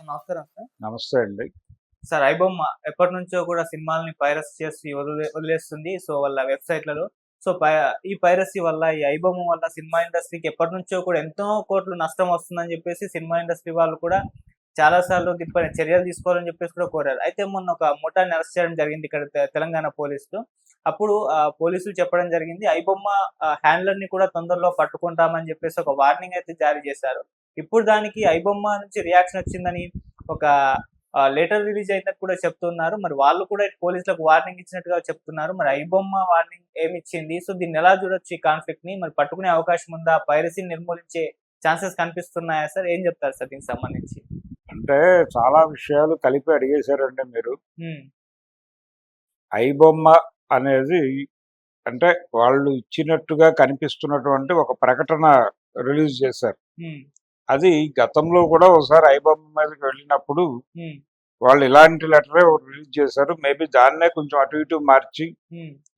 నమస్కారం సార్. నమస్తే అండి. సార్ ఐబొమ్మ ఎప్పటి నుంచో కూడా సినిమాలని పైరస్ చేసి వదిలే వదిలేస్తుంది. సో వాళ్ళ వెబ్సైట్లలో. సో పై ఈ పైరసీ వల్ల ఈ ఐబొమ్మ వల్ల సినిమా ఇండస్ట్రీకి ఎప్పటి నుంచో కూడా ఎంతో కోట్లు నష్టం వస్తుందని చెప్పేసి సినిమా ఇండస్ట్రీ వాళ్ళు కూడా చాలా సార్లు దీనిపైన చర్యలు తీసుకోవాలని చెప్పేసి కూడా కోరారు. అయితే మొన్న ఒక ముఠాన్ని అరెస్ట్ చేయడం జరిగింది ఇక్కడ తెలంగాణ పోలీసులు. అప్పుడు పోలీసులు చెప్పడం జరిగింది ఐబొమ్మ హ్యాండ్లర్ని కూడా తొందరలో పట్టుకుంటామని చెప్పేసి ఒక వార్నింగ్ అయితే జారీ చేశారు. ఇప్పుడు దానికి ఐబొమ్మ నుంచి రియాక్షన్ వచ్చిందని ఒక లెటర్ రిలీజ్ అయినట్టు కూడా చెప్తున్నారు. మరి వాళ్ళు కూడా పోలీసులకు వార్నింగ్ ఇచ్చినట్టుగా చెప్తున్నారు. మరి ఐబొమ్మ వార్నింగ్ ఏమి ఇచ్చింది సో దీన్ని ఎలా చూడొచ్చు ఈ కాన్ఫ్లిక్ట్ని మరి పట్టుకునే అవకాశం ఉందా? పైరసీని నిర్మూలించే ఛాన్సెస్ కనిపిస్తున్నాయా సార్? ఏం చెప్తారు సార్ దీనికి సంబంధించి? అంటే చాలా విషయాలు కలిపి అడిగేశారండి మీరు. ఐబొమ్మ అనేది అంటే వాళ్ళు ఇచ్చినట్టుగా కనిపిస్తున్నటువంటి ఒక ప్రకటన రిలీజ్ చేశారు. అది గతంలో కూడా ఒకసారి ఐబొమ్మ మీదకి వెళ్ళినప్పుడు వాళ్ళు ఇలాంటి లెటరే రిలీజ్ చేశారు. మేబీ దాన్నే కొంచెం అటు ఇటు మార్చి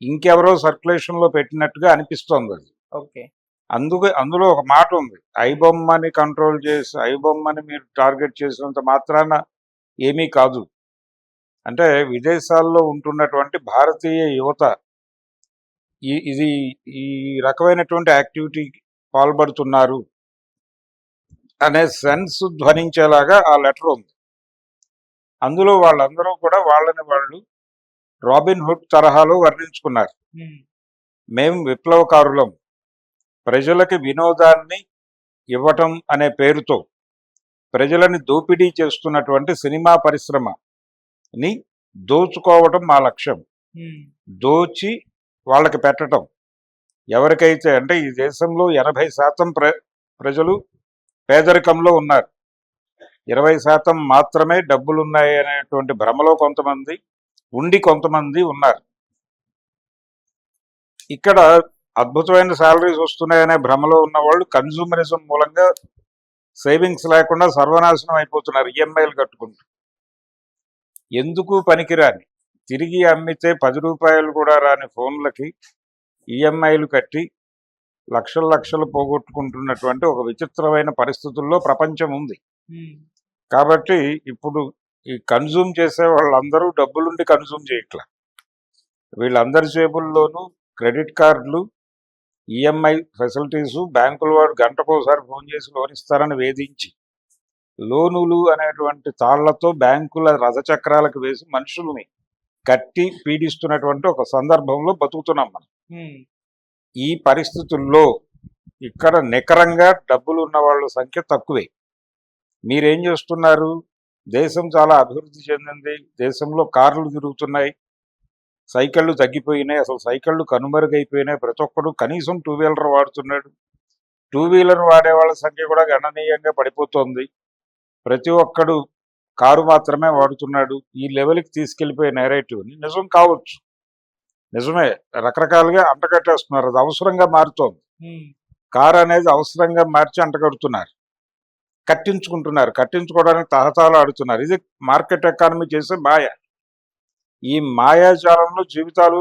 ఇంకెవరో సర్క్యులేషన్లో పెట్టినట్టుగా అనిపిస్తోంది అది. ఓకే. అందుకు అందులో ఒక మాట ఉంది. ఐబొమ్మని కంట్రోల్ చేసి ఐబొమ్మని మీరు టార్గెట్ చేసినంత మాత్రాన ఏమీ కాదు. అంటే విదేశాల్లో ఉంటున్నటువంటి భారతీయ యువత ఈ ఇది ఈ రకమైనటువంటి యాక్టివిటీకి పాల్పడుతున్నారు అనే సెన్స్ ధ్వనించేలాగా ఆ లెటర్ ఉంది. అందులో వాళ్ళందరూ కూడా వాళ్ళని వాళ్ళు రాబిన్ హుడ్ తరహాలో వర్ణించుకున్నారు. మేము విప్లవకారులం. ప్రజలకి వినోదాన్ని ఇవ్వటం అనే పేరుతో ప్రజలని దోపిడీ చేస్తున్నటువంటి సినిమా పరిశ్రమని దోచుకోవటం మా లక్ష్యం. దోచి వాళ్ళకి పెట్టటం. ఎవరికైతే అంటే ఈ దేశంలో ఎనభై శాతం ప్ర ప్రజలు పేదరికంలో ఉన్నారు. ఇరవై శాతం మాత్రమే డబ్బులున్నాయి అనేటువంటి భ్రమలో కొంతమంది ఉండి కొంతమంది ఉన్నారు. ఇక్కడ అద్భుతమైన శాలరీస్ వస్తున్నాయనే భ్రమలో ఉన్న వాళ్ళు కన్సూమరిజం మూలంగా సేవింగ్స్ లేకుండా సర్వనాశనం అయిపోతున్నారు ఈఎంఐలు కట్టుకుంటూ. ఎందుకు పనికిరాని? తిరిగి అమ్మితే పది రూపాయలు కూడా రాని ఫోన్లకి ఈఎంఐలు కట్టి లక్షల లక్షలు పోగొట్టుకుంటున్నటువంటి ఒక విచిత్రమైన పరిస్థితుల్లో ప్రపంచం ఉంది. కాబట్టి ఇప్పుడు ఈ కన్జ్యూమ్ చేసే వాళ్ళందరూ డబ్బులుండి కన్జ్యూమ్ చేయట్లా. వీళ్ళందరి జేబుల్లోనూ క్రెడిట్ కార్డులు ఈఎంఐ ఫెసిలిటీస్ బ్యాంకుల వాడు గంటకోసారి ఫోన్ చేసి లోన్ ఇస్తారని వేధించి లోనులు అనేటువంటి తాళ్ళతో బ్యాంకుల రథచక్రాలకు వేసి మనుషుల్ని కట్టి పీడిస్తున్నటువంటి ఒక సందర్భంలో బతుకుతున్నాం మనం. ఈ పరిస్థితుల్లో ఇక్కడ నికరంగా డబ్బులు ఉన్న వాళ్ళ సంఖ్య తక్కువే. మీరేం చేస్తున్నారు? దేశం చాలా అభివృద్ధి చెందింది. దేశంలో కార్లు తిరుగుతున్నాయి. సైకిళ్ళు తగ్గిపోయినాయి. అసలు సైకిళ్ళు కనుమరుగైపోయినాయి. ప్రతి ఒక్కడు కనీసం టూ వీలర్ వాడుతున్నాడు. టూ వీలర్ వాడే వాళ్ళ సంఖ్య కూడా గణనీయంగా పడిపోతోంది. ప్రతి ఒక్కడు కారు మాత్రమే వాడుతున్నాడు. ఈ లెవెల్కి తీసుకెళ్ళిపోయే నేరేటివ్ నిజం కావచ్చు. నిజమే. రకరకాలుగా అంటగట్టేస్తున్నారు అది అవసరంగా మారుతోంది. కారు అనేది అవసరంగా మార్చి అంటగడుతున్నారు కట్టించుకుంటున్నారు. కట్టించుకోవడానికి తహతాలు ఆడుతున్నారు. ఇది మార్కెట్ ఎకానమీ చేసే మాయ. ఈ మాయాజాలంలో జీవితాలు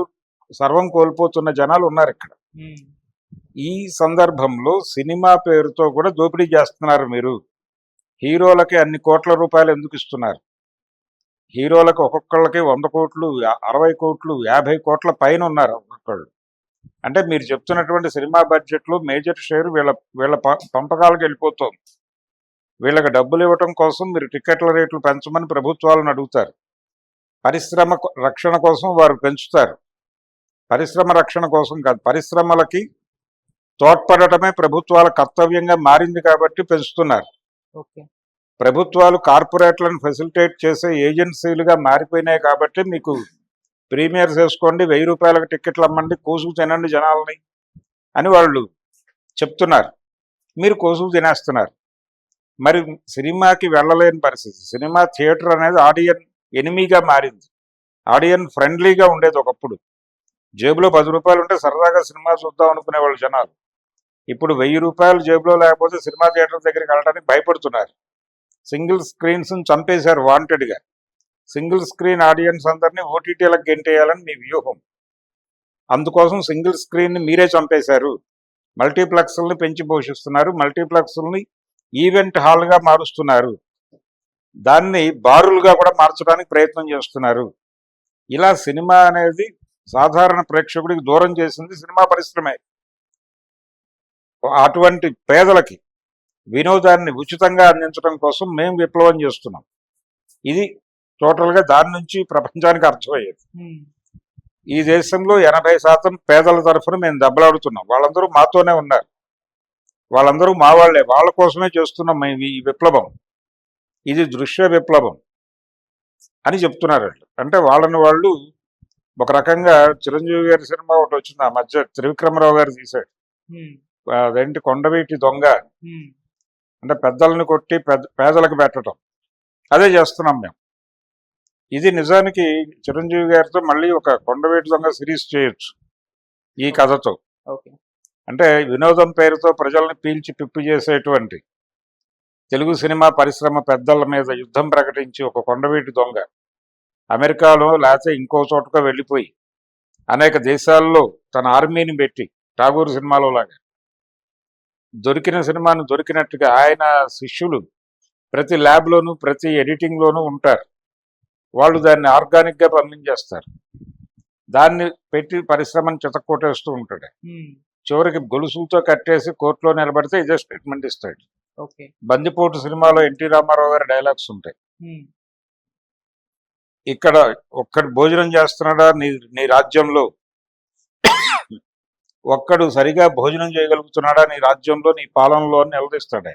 సర్వం కోల్పోతున్న జనాలు ఉన్నారు ఇక్కడ. ఈ సందర్భంలో సినిమా పేరుతో కూడా దోపిడీ చేస్తున్నారు మీరు. హీరోలకి అన్ని కోట్ల రూపాయలు ఎందుకు ఇస్తున్నారు? హీరోలకు ఒక్కొక్కళ్ళకి వంద కోట్లు అరవై కోట్లు యాభై కోట్ల పైన ఉన్నారు ఒక్కొక్కళ్ళు. అంటే మీరు చెప్తున్నటువంటి సినిమా బడ్జెట్లో మేజర్ షేర్ వీళ్ళ వీళ్ళ పంపకాలకు వెళ్ళిపోతుంది. వీళ్ళకి డబ్బులు ఇవ్వటం కోసం మీరు టికెట్ల రేట్లు పెంచమని ప్రభుత్వాలను అడుగుతారు. పరిశ్రమ రక్షణ కోసం వారు పెంచుతారు. పరిశ్రమ రక్షణ కోసం కాదు పరిశ్రమలకి తోడ్పడటమే ప్రభుత్వాల కర్తవ్యంగా మారింది కాబట్టి పెంచుతున్నారు. ప్రభుత్వాలు కార్పొరేట్లను ఫెసిలిటేట్ చేసే ఏజెన్సీలుగా మారిపోయినాయి కాబట్టి మీకు ప్రీమియర్స్ వేసుకోండి వెయ్యి రూపాయలకు టికెట్లు అమ్మండి కోసుకు తినండి జనాలని అని వాళ్ళు చెప్తున్నారు. మీరు కోసుకు తినేస్తున్నారు. మరి సినిమాకి వెళ్ళలేని పరిస్థితి. సినిమా థియేటర్ అనేది ఆడియన్ ఎనిమీగా మారింది. ఆడియన్ ఫ్రెండ్లీగా ఉండేది ఒకప్పుడు. జేబులో పది రూపాయలు ఉంటే సరదాగా సినిమా చూద్దాం అనుకునే వాళ్ళు జనాలు. ఇప్పుడు వెయ్యి రూపాయలు జేబులో లేకపోతే సినిమా థియేటర్ దగ్గరికి వెళ్ళడానికి భయపడుతున్నారు. సింగిల్ స్క్రీన్స్ని చంపేశారు వాంటెడ్గా. సింగిల్ స్క్రీన్ ఆడియన్స్ అందరినీ ఓటీటీలకు గెంటేయాలని మీ వ్యూహం. అందుకోసం సింగిల్ స్క్రీన్ని మీరే చంపేశారు. మల్టీప్లెక్స్ని పెంచి పోషిస్తున్నారు. మల్టీప్లెక్స్ని ఈవెంట్ హాల్గా మారుస్తున్నారు. దాన్ని బారులుగా కూడా మార్చడానికి ప్రయత్నం చేస్తున్నారు. ఇలా సినిమా అనేది సాధారణ ప్రేక్షకుడికి దూరం చేసింది సినిమా పరిశ్రమే. అటువంటి పేదలకి వినోదాన్ని ఉచితంగా అందించడం కోసం మేము విప్లవం చేస్తున్నాం. ఇది టోటల్గా దాని నుంచి ప్రపంచానికి అర్థమయ్యేది. ఈ దేశంలో ఎనభై శాతం పేదల తరఫున మేము దెబ్బలాడుతున్నాం. వాళ్ళందరూ మాతోనే ఉన్నారు. వాళ్ళందరూ మా వాళ్ళే. వాళ్ళ కోసమే చేస్తున్నాం మేము ఈ విప్లవం. ఇది దృశ్య విప్లవం అని చెప్తున్నారు. వాళ్ళు. అంటే వాళ్ళని వాళ్ళు ఒక రకంగా చిరంజీవి గారి సినిమా ఒకటి వచ్చింది ఆ మధ్య త్రివిక్రమరావు గారు తీశాడు. అదేంటి కొండవీటి దొంగ? అంటే పెద్దలను కొట్టి పెద్ద పేదలకు పెట్టడం. అదే చేస్తున్నాం మేము. ఇది నిజానికి చిరంజీవి గారితో మళ్ళీ ఒక కొండవీటి దొంగ సిరీస్ చేయొచ్చు ఈ కథతో. అంటే వినోదం పేరుతో ప్రజల్ని పీల్చి పిప్పి చేసేటువంటి తెలుగు సినిమా పరిశ్రమ పెద్దల మీద యుద్ధం ప్రకటించి ఒక కొండవీటి దొంగ. అమెరికాలో లేకపోతే ఇంకో చోటకో వెళ్ళిపోయి అనేక దేశాల్లో తన ఆర్మీని పెట్టి ఠాగూర్ సినిమాలో లాగా. దొరికిన సినిమాను దొరికినట్టుగా ఆయన శిష్యులు ప్రతి ల్యాబ్లోనూ ప్రతి ఎడిటింగ్లోనూ ఉంటారు. వాళ్ళు దాన్ని ఆర్గానిక్గా పంపించేస్తారు. దాన్ని పెట్టి పరిశ్రమను చితక్కొట్టేస్తూ ఉంటాడు. చివరికి గొలుసులతో కట్టేసి కోర్టులో నిలబడితే ఇదే స్టేట్మెంట్ ఇస్తాడు. బందిపోటు సినిమాలో ఎన్టీ రామారావు గారి డైలాగ్స్ ఉంటాయి. ఇక్కడ ఒక్కడు భోజనం చేస్తున్నాడా? నీ నీ రాజ్యంలో ఒక్కడు సరిగా భోజనం చేయగలుగుతున్నాడా? నీ రాజ్యంలో నీ పాలనలో అని నిలదీస్తాడే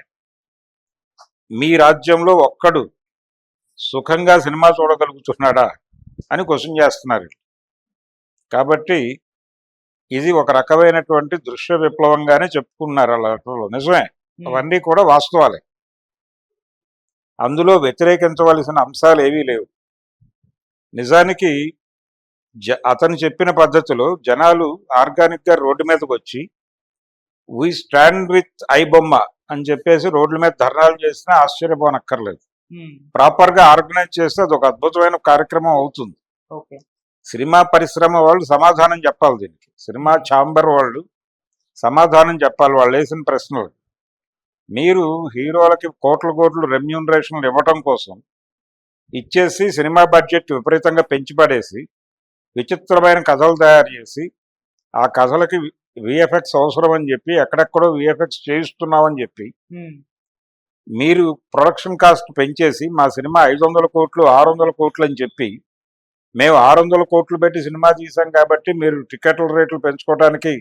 మీ రాజ్యంలో ఒక్కడు సుఖంగా సినిమా చూడగలుగుతున్నాడా? అని క్వశ్చన్ చేస్తున్నారు కాబట్టి ఇది ఒక రకమైనటువంటి దృశ్య విప్లవంగానే చెప్పుకున్నారు అలా నిజమే? అవన్నీ కూడా వాస్తవాలే. అందులో వ్యతిరేకించవలసిన అంశాలు ఏవీ లేవు. నిజానికి జ అతను చెప్పిన పద్ధతిలో జనాలు ఆర్గానిక్గా రోడ్డు మీదకి వచ్చి వీ స్టాండ్ విత్ ఐ బొమ్మ అని చెప్పేసి రోడ్ల మీద ధర్నాలు చేసినా ఆశ్చర్యపోనక్కర్లేదు. ఉమ్, ప్రాపర్గా ఆర్గనైజ్ చేస్తే అది ఒక అద్భుతమైన కార్యక్రమం అవుతుంది. సినిమా పరిశ్రమ వాళ్ళు సమాధానం చెప్పాలి దీనికి. సినిమా ఛాంబర్ వాళ్ళు సమాధానం చెప్పాలి వాళ్ళు వేసిన ప్రశ్నలు. మీరు హీరోలకి కోట్ల కోట్లు రెమ్యూనరేషన్లు ఇవ్వటం కోసం ఇచ్చేసి సినిమా బడ్జెట్ విపరీతంగా పెంచి పడేసి విచిత్రమైన కథలు తయారు చేసి ఆ కథలకి విఎఫ్ఎక్స్ అవసరం అని చెప్పి ఎక్కడెక్కడో విఎఫ్ఎక్స్ చేయిస్తున్నామని చెప్పి మీరు ప్రొడక్షన్ కాస్ట్ పెంచేసి మా సినిమా ఐదు వందల కోట్లు ఆరు వందల కోట్లు అని చెప్పి మేము ఆరు వందల కోట్లు పెట్టి సినిమా తీసాం కాబట్టి మీరు టికెట్ల రేట్లు పెంచుకోవడానికి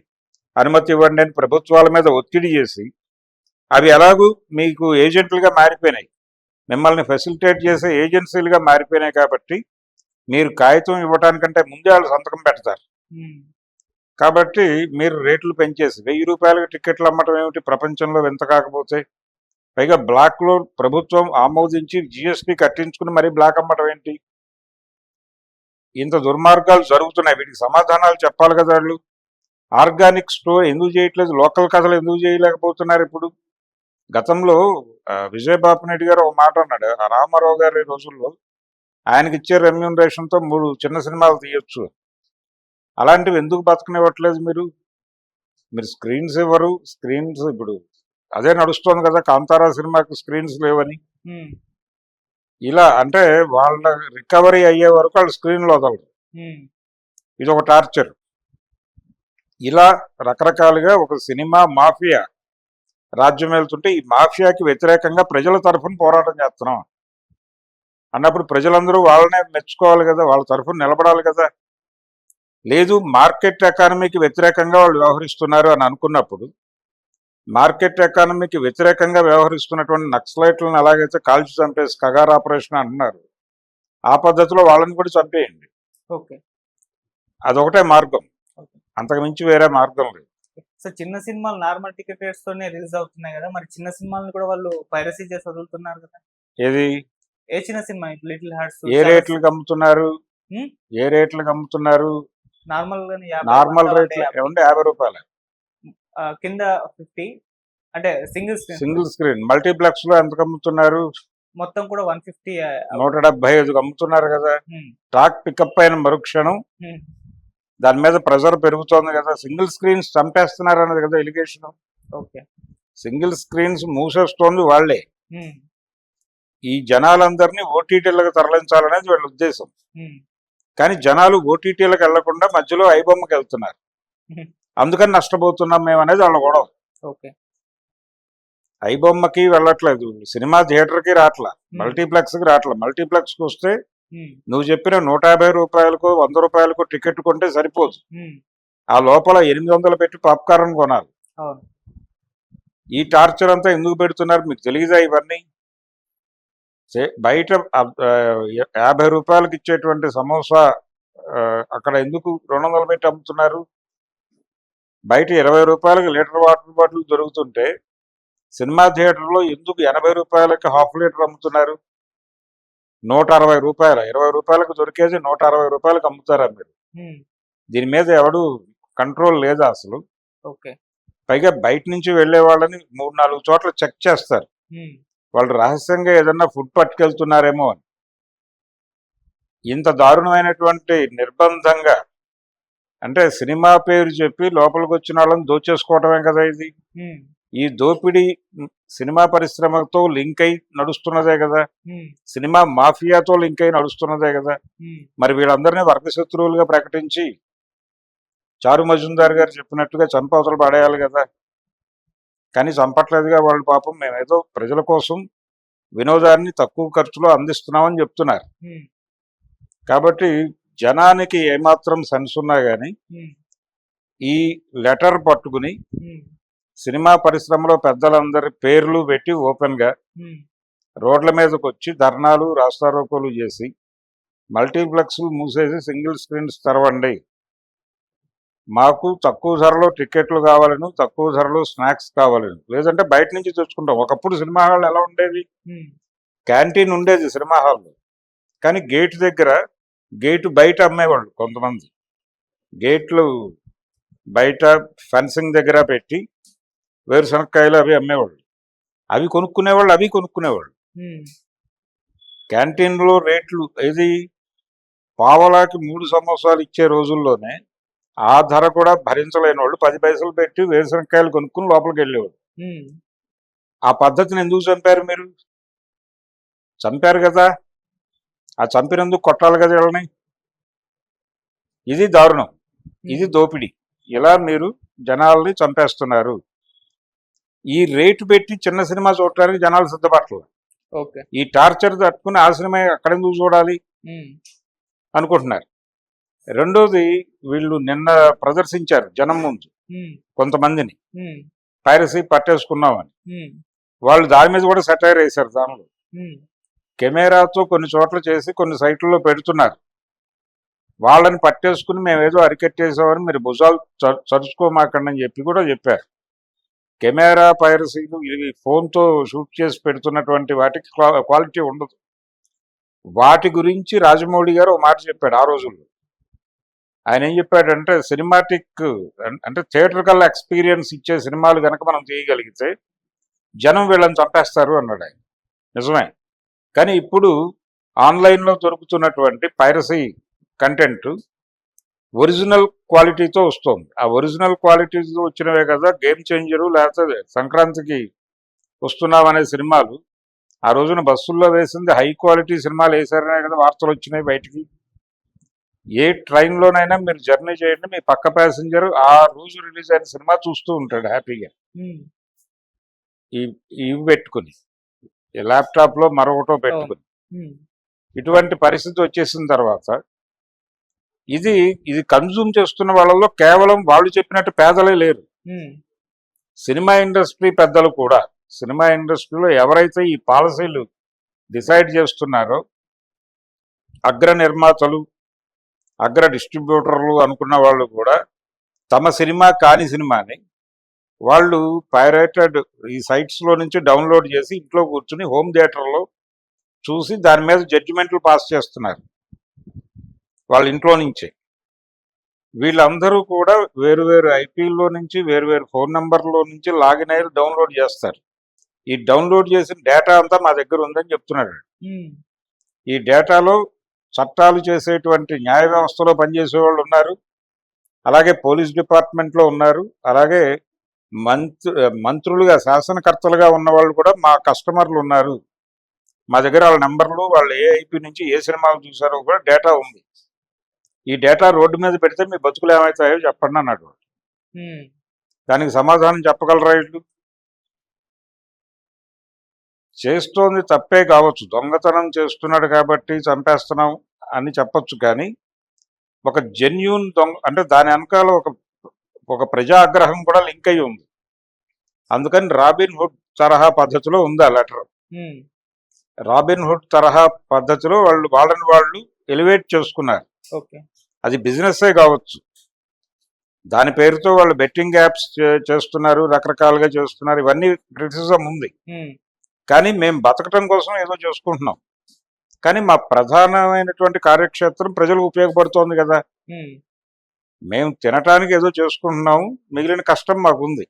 అనుమతి ఇవ్వండి అని ప్రభుత్వాల మీద ఒత్తిడి చేసి అవి ఎలాగూ మీకు ఏజెంట్లుగా మారిపోయినాయి. మిమ్మల్ని ఫెసిలిటేట్ చేసే ఏజెన్సీలుగా మారిపోయినాయి కాబట్టి మీరు కాగితం ఇవ్వడానికంటే ముందే వాళ్ళు సంతకం పెడతారు. కాబట్టి మీరు రేట్లు పెంచేసి వెయ్యి రూపాయలకి టికెట్లు అమ్మటం ఏమిటి? ప్రపంచంలో వింత కాకపోతే పైగా బ్లాక్లో ప్రభుత్వం ఆమోదించి జిఎస్టీ కట్టించుకుని మరీ బ్లాక్ అమ్మటం ఏంటి? ఇంత దుర్మార్గాలు జరుగుతున్నాయి. వీటికి సమాధానాలు చెప్పాలి కదా వాళ్ళు. ఆర్గానిక్ స్టోర్ ఎందుకు చేయట్లేదు? లోకల్ కథలు ఎందుకు చేయలేకపోతున్నారు ఇప్పుడు? గతంలో ఆ, విజయబాబు నాయుడు గారు ఒక మాట అన్నాడు. ఆ రామారావు గారి రోజుల్లో ఆయనకి ఇచ్చే రెమ్యూనరేషన్తో మూడు చిన్న సినిమాలు తీయొచ్చు. అలాంటివి ఎందుకు బతకనివ్వట్లేదు మీరు? మీరు స్క్రీన్స్ ఇవ్వరు. స్క్రీన్స్ ఇప్పుడు అదే నడుస్తోంది కదా కాంతారా సినిమాకి స్క్రీన్స్ లేవని. ఇలా అంటే వాళ్ళ రికవరీ అయ్యే వరకు వాళ్ళు స్క్రీన్లో వదలరు. ఇది ఒక టార్చర్. ఇలా రకరకాలుగా ఒక సినిమా మాఫియా రాజ్యం వెళ్తుంటే ఈ మాఫియాకి వ్యతిరేకంగా ప్రజల తరఫున పోరాటం చేస్తున్నాం. అన్నప్పుడు ప్రజలందరూ వాళ్ళనే మెచ్చుకోవాలి కదా వాళ్ళ తరఫున నిలబడాలి కదా. లేదు మార్కెట్ ఎకానమీకి వ్యతిరేకంగా వాళ్ళు వ్యవహరిస్తున్నారు అని అనుకున్నప్పుడు మార్కెట్ ఎకానమీకి వ్యతిరేకంగా వ్యవహరిస్తున్నటువంటి నక్సలైట్లను ఎలాగైతే కాల్చి చంపేసి కగార్ ఆపరేషన్ అంటున్నారు ఆ పద్ధతిలో వాళ్ళని కూడా చంపేయండి. ఓకే. అదొకటే మార్గం. ఓకే. అంతకు మించి వేరే మార్గం లేదు. సో చిన్న సినిమాలు నార్మల్ టికెట్ రేట్స్ తోనే రిలీజ్ అవుతున్నాయి కదా. మరి చిన్న సినిమాలను కూడా వాళ్ళు పైరసీ చేసి వదులుతున్నారు కదా. ఏది ఏ చిన్న సినిమా? లిటిల్ హార్ట్స్ ఏ రేట్లకు అమ్ముతున్నారు? ఏ రేట్లకు అమ్ముతున్నారు నార్మల్ నార్మల్ రేట్లు యాభై రూపాయలు. కింద ఫిఫ్టీ అంటే సింగిల్ సింగిల్ స్క్రీన్. మల్టీప్లెక్స్లో ఎంతకు అమ్ముతున్నారు మొత్తం కూడా వన్ ఫిఫ్టీ నూట డెబ్బై ఐదుకు అమ్ముతున్నారు కదా. స్టాక్ పికప్ అయిన మరుక్షణం దాని మీద ప్రెజర్ పెరుగుతోంది కదా. సింగిల్ స్క్రీన్స్ చంపేస్తున్నారు అన్నది కదా ఎలిగేషన్. సింగిల్ స్క్రీన్స్ మూసేస్తోంది వాళ్ళే. ఈ జనాలందరినీ ఓటీటీలకు తరలించాలనేది వీళ్ళ ఉద్దేశం. కానీ జనాలు ఓటీటీలకు వెళ్ళకుండా మధ్యలో ఐబొమ్మకి వెళ్తున్నారు. అందుకని నష్టపోతున్నాం మేము అనేది వాళ్ళ గొడవ. ఐబొమ్మకి వెళ్ళట్లేదు. సినిమా థియేటర్కి రావట్లా మల్టీప్లెక్స్కి రావట్లా మల్టీప్లెక్స్కి వస్తే నువ్వు చెప్పిన నూట యాభై రూపాయలకు వంద రూపాయలకు టికెట్ కొంటే సరిపోదు. ఆ లోపల ఎనిమిది వందలు పెట్టి పాప్కార్న్ కొనాలి. ఈ టార్చర్ అంతా ఎందుకు పెడుతున్నారు మీకు తెలియదా ఇవన్నీ? బయట యాభై రూపాయలకి ఇచ్చేటువంటి సమోసా అక్కడ ఎందుకు రెండు వందలు పెట్టి అమ్ముతున్నారు? బయట ఇరవై రూపాయలకి లీటర్ వాటర్ బాటిల్ దొరుకుతుంటే సినిమా థియేటర్లో ఎందుకు ఎనభై రూపాయలకి హాఫ్ లీటర్ అమ్ముతున్నారు? నూట అరవై రూపాయల ఇరవై రూపాయలకు దొరికేది నూట అరవై రూపాయలకు అమ్ముతారా మీరు? దీని మీద ఎవడు కంట్రోల్ లేదా అసలు. పైగా బయట నుంచి వెళ్ళే వాళ్ళని మూడు నాలుగు చోట్ల చెక్ చేస్తారు. వాళ్ళు రహస్యంగా ఏదన్నా ఫుడ్ పట్టుకెళ్తున్నారేమో అని. ఇంత దారుణమైనటువంటి నిర్బంధంగా అంటే సినిమా పేరు చెప్పి లోపలికి వచ్చిన వాళ్ళని దోచేసుకోవటమే కదా ఇది? ఈ దోపిడీ సినిమా పరిశ్రమతో లింక్ అయి నడుస్తున్నదే కదా. సినిమా మాఫియాతో లింక్ అయి నడుస్తున్నదే కదా. మరి వీళ్ళందరినీ వర్గశత్రువులుగా ప్రకటించి చారు మజుందార్ గారు చెప్పినట్టుగా చంపవతలు పడేయాలి కదా. కానీ చంపట్లేదుగా వాళ్ళు పాపం. మేమేదో ప్రజల కోసం వినోదాన్ని తక్కువ ఖర్చులో అందిస్తున్నామని చెప్తున్నారు. కాబట్టి జనానికి ఏమాత్రం సెన్స్ ఉన్నా కానీ ఈ లెటర్ పట్టుకుని సినిమా పరిశ్రమలో పెద్దలందరి పేర్లు పెట్టి ఓపెన్గా ఉమ్, రోడ్ల మీదకి వచ్చి ధర్నాలు రాస్తారోకోలు చేసి మల్టీప్లెక్స్లు మూసేసి సింగిల్ స్క్రీన్స్ తెరవండి. మాకు తక్కువ ధరలో టికెట్లు కావాలను తక్కువ ధరలో స్నాక్స్ కావాలను. లేదంటే బయట నుంచి తెచ్చుకుంటాం. ఒకప్పుడు సినిమా హాల్ ఎలా ఉండేది? ఉమ్, క్యాంటీన్ ఉండేది సినిమా హాల్లో. కానీ గేట్ దగ్గర గేటు బయట అమ్మేవాళ్ళు కొంతమంది. గేట్లు బయట ఫెన్సింగ్ దగ్గర పెట్టి వేరుశనక్కాయలు అవి అమ్మేవాళ్ళు. అవి కొనుక్కునేవాళ్ళు అవి కొనుక్కునేవాళ్ళు. క్యాంటీన్లో రేట్లు ఏది? పావలాకి మూడు సమోసాలు ఇచ్చే రోజుల్లోనే ఆ ధర కూడా భరించలేని వాళ్ళు పది పైసలు పెట్టి వేరుశనక్కాయలు కొనుక్కుని లోపలికి వెళ్ళేవాళ్ళు. ఆ పద్ధతిని ఎందుకు చంపారు మీరు? చంపారు కదా. ఆ చంపినందుకు కొట్టాలి కదా వీళ్ళని. ఇది దారుణం. ఇది దోపిడీ. ఇలా మీరు జనాల్ని చంపేస్తున్నారు. ఈ రేటు పెట్టి చిన్న సినిమా చూడటానికి జనాలు సిద్ధపడలేదు ఈ టార్చర్ తట్టుకుని ఆ సినిమా అక్కడెందుకు చూడాలి? ఉమ్, అనుకుంటున్నారు. రెండోది వీళ్ళు నిన్న ప్రదర్శించారు జనం ముందు కొంతమందిని. పైరసీ పట్టేసుకున్నామని. వాళ్ళు దాని మీద కూడా సెటైర్ వేశారు దానిలో. కెమెరాతో కొన్ని చోట్ల చేసి కొన్ని సైట్లలో పెడుతున్నారు. వాళ్ళని పట్టేసుకుని మేము ఏదో అరికెట్టేసామని మీరు భుజాలు చ- చరుచుకోమాకండి అని చెప్పి కూడా చెప్పారు. కెమెరా పైరసీలు ఇవి ఫోన్తో షూట్ చేసి పెడుతున్నటువంటి వాటికి క్వా- క్వాలిటీ ఉండదు. వాటి గురించి రాజమౌళి గారు ఒక మాట చెప్పాడు ఆ రోజుల్లో. ఆయన ఏం చెప్పాడంటే సినిమాటిక్ అంటే థియేటర్కల్ ఎక్స్పీరియన్స్ ఇచ్చే సినిమాలు కనుక మనం తీయగలిగితే జనం వీళ్ళని చంపేస్తారు అన్నాడు ఆయన. నిజమే. కానీ ఇప్పుడు ఆన్లైన్లో దొరుకుతున్నటువంటి పైరసీ కంటెంట్ ఒరిజినల్ క్వాలిటీతో వస్తుంది. ఆ ఒరిజినల్ క్వాలిటీతో వచ్చినవే కదా గేమ్ చేంజరు లేకపోతే సంక్రాంతికి వస్తున్నామనే సినిమాలు. ఆ రోజున బస్సుల్లో వేసింది హై క్వాలిటీ సినిమాలు వేసారనే కదా వార్తలు వచ్చినాయి బయటికి. ఏ ట్రైన్లోనైనా మీరు జర్నీ చేయండి మీ పక్క ప్యాసింజర్ ఆ రోజు రిలీజ్ అయిన సినిమా చూస్తూ ఉంటాడు హ్యాపీగా. ఇవి పెట్టుకుని ల్యాప్టాప్లో మరొకటో పెట్టుకుని. ఇటువంటి పరిస్థితి వచ్చేసిన తర్వాత ఇది ఇది కన్జ్యూమ్ చేస్తున్న వాళ్ళలో కేవలం వాళ్ళు చెప్పినట్టు పేదలే లేరు. సినిమా ఇండస్ట్రీ పెద్దలు కూడా సినిమా ఇండస్ట్రీలో ఎవరైతే ఈ పాలసీలు డిసైడ్ చేస్తున్నారో అగ్ర నిర్మాతలు అగ్ర డిస్ట్రిబ్యూటర్లు అనుకున్న వాళ్ళు కూడా తమ సినిమా కాని సినిమాని వాళ్ళు పైరేటెడ్ ఈ సైట్స్లో నుంచి డౌన్లోడ్ చేసి ఇంట్లో కూర్చుని హోమ్ థియేటర్లో చూసి దాని మీద జడ్జిమెంట్లు పాస్ చేస్తున్నారు. వాళ్ళ ఇంట్లో నుంచే. వీళ్ళందరూ కూడా వేరు వేరు ఐపీల్లో నుంచి వేరు వేరు ఫోన్ నెంబర్లో నుంచి లాగిన్ అయ్యి డౌన్లోడ్ చేస్తారు. ఈ డౌన్లోడ్ చేసిన డేటా అంతా మా దగ్గర ఉందని చెప్తున్నాడు ఈ డేటాలో చట్టాలు చేసేటువంటి న్యాయ వ్యవస్థలో పనిచేసే వాళ్ళు ఉన్నారు. అలాగే పోలీస్ డిపార్ట్మెంట్లో ఉన్నారు. అలాగే మంత్రు మంత్రులుగా శాసనకర్తలుగా ఉన్న వాళ్ళు కూడా మా కస్టమర్లు ఉన్నారు. మా దగ్గర వాళ్ళ నెంబర్లు వాళ్ళు ఏ ఐపీ నుంచి ఏ సినిమాలు చూసారో కూడా డేటా ఉంది. ఈ డేటా రోడ్డు మీద పెడితే మీ బతుకులు ఏమవుతాయో చెప్పండి అన్నాడు దానికి సమాధానం చెప్పగలరా వీళ్ళు? చేస్తోంది తప్పే కావచ్చు. దొంగతనం చేస్తున్నాడు కాబట్టి చంపేస్తున్నాం అని చెప్పొచ్చు కానీ ఒక జెన్యున్ దొంగ అంటే దాని వెనకాల ఒక ఒక ప్రజా ఆగ్రహం కూడా లింక్ అయి ఉంది. అందుకని రాబిన్ హుడ్ తరహా పద్ధతిలో ఉంది ఆ లెటర్. రాబిన్ హుడ్ తరహా పద్ధతిలో వాళ్ళు వాళ్ళని వాళ్ళు ఎలివేట్ చేసుకున్నారు. ఓకే. అది బిజినెస్సే కావచ్చు. దాని పేరుతో వాళ్ళు బెట్టింగ్ యాప్స్ చేస్తున్నారు రకరకాలుగా చేస్తున్నారు. ఇవన్నీ క్రిటిసిజం ఉంది. కానీ మేము బతకటం కోసం ఏదో చేసుకుంటున్నాం. కానీ మా ప్రధానమైనటువంటి కార్యక్షేత్రం ప్రజలకు ఉపయోగపడుతోంది కదా. మేము తినటానికి ఏదో చేసుకుంటున్నాము మిగిలిన కష్టం మాకు ఉంది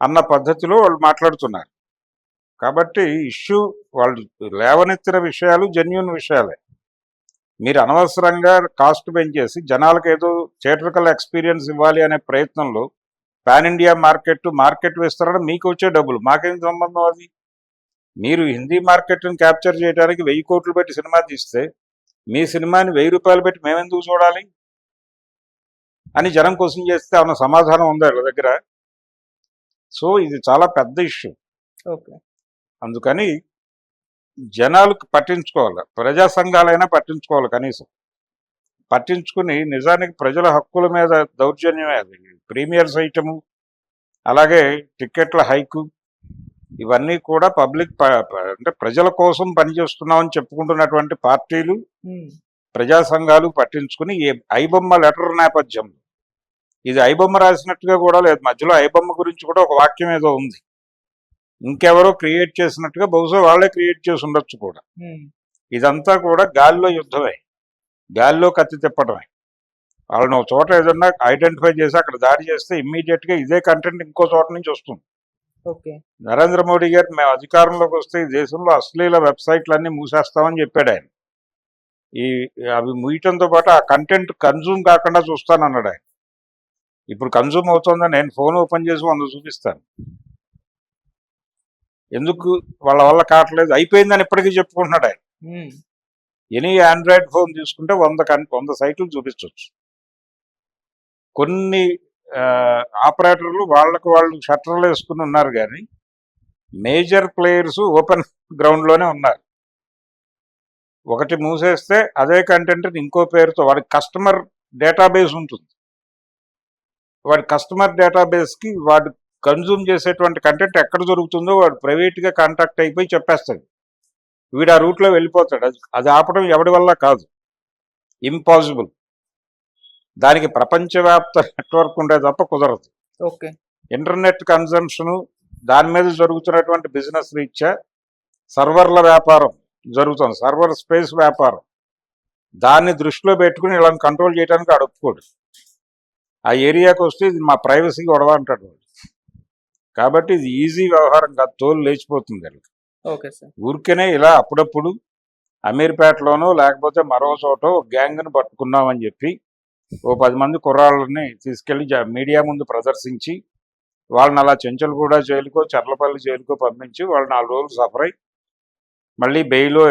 అన్న పద్ధతిలో వాళ్ళు మాట్లాడుతున్నారు. కాబట్టి ఇష్యూ వాళ్ళు లేవనెత్తిన విషయాలు జెన్యున్ విషయాలే. మీరు అనవసరంగా కాస్ట్ పెంచేసి జనాలకు ఏదో థియేటర్కల్ ఎక్స్పీరియన్స్ ఇవ్వాలి అనే ప్రయత్నంలో పాన్ ఇండియా మార్కెట్ మార్కెట్ విస్తరణ మీకు వచ్చే డబ్బులు. మాకేం సంబంధం అది? మీరు హిందీ మార్కెట్ని క్యాప్చర్ చేయడానికి వెయ్యి కోట్లు పెట్టి సినిమా తీస్తే మీ సినిమాని వెయ్యి రూపాయలు పెట్టి మేమెందుకు చూడాలి? అని జనం కోసం చేస్తే ఏమన్నా సమాధానం ఉందా వీళ్ళ దగ్గర? సో ఇది చాలా పెద్ద ఇష్యూ ఓకే. అందుకని జనాలకు పట్టించుకోవాలి. ప్రజా సంఘాలైనా పట్టించుకోవాలి కనీసం. పట్టించుకుని నిజానికి ప్రజల హక్కుల మీద దౌర్జన్యమే అది. ప్రీమియర్స్ ఐటము అలాగే టిక్కెట్ల హైకు ఇవన్నీ కూడా పబ్లిక్ అంటే ప్రజల కోసం పనిచేస్తున్నామని చెప్పుకుంటున్నటువంటి పార్టీలు ప్రజా సంఘాలు పట్టించుకుని ఈ ఐబొమ్మ లెటర్ నేపథ్యంలో. ఇది ఐబొమ్మ రాసినట్టుగా కూడా లేదు. మధ్యలో ఐబొమ్మ గురించి కూడా ఒక వాక్యం ఏదో ఉంది. ఇంకెవరో క్రియేట్ చేసినట్టుగా బహుశా వాళ్ళే క్రియేట్ చేసి ఉండొచ్చు కూడా. ఇదంతా కూడా గాలిలో యుద్ధమే. గాలిలో కత్తి తిప్పడమే. వాళ్ళని ఒక చోట ఏదన్నా ఐడెంటిఫై చేసి అక్కడ దాడి చేస్తే ఇమ్మీడియట్గా ఇదే కంటెంట్ ఇంకో చోట నుంచి వస్తుంది. నరేంద్ర మోడీ గారు మేము అధికారంలోకి వస్తే ఈ దేశంలో అశ్లీల వెబ్సైట్లన్నీ మూసేస్తామని చెప్పాడు ఆయన. ఈ అవి ముయ్యటంతో పాటు ఆ కంటెంట్ కన్జ్యూమ్ కాకుండా చూస్తానన్నాడు ఆయన. ఇప్పుడు కన్జ్యూమ్ అవుతుందని నేను ఫోన్ ఓపెన్ చేసి వంద చూపిస్తాను. ఎందుకు వాళ్ళ వల్ల కావట్లేదు? అయిపోయిందని ఇప్పటికీ చెప్పుకుంటున్నాడు ఆయన. ఎనీ ఆండ్రాయిడ్ ఫోన్ తీసుకుంటే వంద కన్ వంద సైట్లు చూపించవచ్చు కొన్ని ఆపరేటర్లు వాళ్ళకు వాళ్ళు షట్టర్లు వేసుకుని ఉన్నారు కానీ మేజర్ ప్లేయర్స్ ఓపెన్ గ్రౌండ్లోనే ఉన్నారు. ఒకటి మూసేస్తే అదే కంటెంట్ ఇంకో పేరుతో వాడి కస్టమర్ డేటాబేస్ ఉంటుంది. వాడి కస్టమర్ డేటాబేస్కి వాడు కన్జ్యూమ్ చేసేటువంటి కంటెంట్ ఎక్కడ దొరుకుతుందో వాడు ప్రైవేట్గా కాంటాక్ట్ అయిపోయి చెప్పేస్తాడు. వీడు ఆ రూట్లో వెళ్ళిపోతాడు. అది అది ఆపడం ఎవడి వల్ల కాదు. ఇంపాసిబుల్. దానికి ప్రపంచవ్యాప్త నెట్వర్క్ ఉండే తప్ప కుదరదు. ఓకే. ఇంటర్నెట్ కన్జంప్షన్ దాని మీద జరుగుతున్నటువంటి బిజినెస్ రీత్యా సర్వర్ల వ్యాపారం జరుగుతుంది. సర్వర్ స్పేస్ వ్యాపారం. దాన్ని దృష్టిలో పెట్టుకుని ఇలా కంట్రోల్ చేయడానికి ఆడు ఒప్పుకోడు ఆ ఏరియాకి వస్తే ఇది మా ప్రైవసీ గొడవ అంటాడు కాబట్టి ఇది ఈజీ వ్యవహారం కాదు తోలు లేచిపోతుంది వీళ్ళకి. ఓకే సార్ ఊరికేనే ఇలా అప్పుడప్పుడు అమీర్పేటలోనో లేకపోతే మరో చోట గ్యాంగ్ను పట్టుకున్నామని చెప్పి ఓ పది మంది కుర్రాళ్ళని తీసుకెళ్ళి మీడియా ముందు ప్రదర్శించి వాళ్ళని అలా చెంచల్ కూడా జైలుకో చర్లపల్లి జైలుకో పంపించి వాళ్ళు నాలుగు రోజులు సఫర్ అయి మళ్ళీ బెయిలో